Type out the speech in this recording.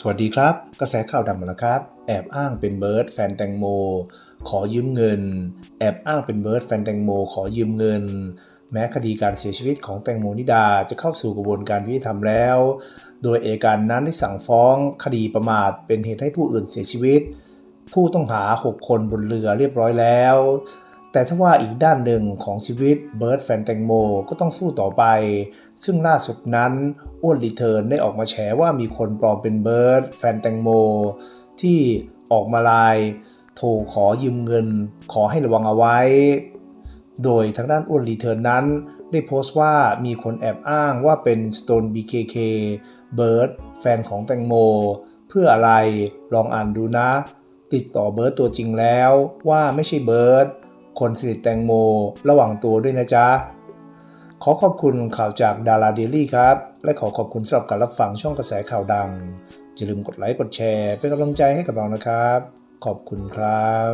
สวัสดีครับ กระแสข่าวดังมาแล้วครับ แอบอ้างเป็นเบิร์ดแฟนแตงโม ขอยืมเงิน แอบอ้างเป็นเบิร์ดแฟนแตงโม ขอยืมเงิน แม้คดีการเสียชีวิตของแตงโมนิดาจะเข้าสู่กระบวนการยุติธรรมแล้ว โดยเอกการนั้นได้สั่งฟ้องคดีประมาทเป็นเหตุให้ผู้อื่นเสียชีวิต ผู้ต้องหา 6 คนบนเรือเรียบร้อยแล้ว แต่ถ้าว่าอีกด้านหนึ่งของชีวิตเบิร์ดแฟนแตงโมก็ต้องสู้ต่อไป ซึ่งล่าสุดนั้นอ้วนรีเทิร์นได้ออกมาแฉว่ามีคนปลอมเป็นเบิร์ดแฟนแตงโมที่ออกมาไลน์โทรขอยืมเงิน ขอให้ระวังเอาไว้ โดยทางด้านอ้วนรีเทิร์นนั้น ได้โพสต์ว่ามีคนแอบอ้างว่าเป็น Stone BKK เบิร์ดแฟนของแตงโม เพื่ออะไรลองอ่านดูนะ ติดต่อเบิร์ดตัวจริงแล้วว่าไม่ใช่เบิร์ด คนสนิทแตงโม ระหว่างตัวด้วยนะจ๊ะ ขอขอบคุณข่าวจากดาราเดลี่ครับ และขอขอบคุณสำหรับการรับฟังช่องกระแสข่าวดัง อย่าลืมกดไลค์กดแชร์ เป็นกำลังใจให้กับเรานะครับ ขอบคุณครับ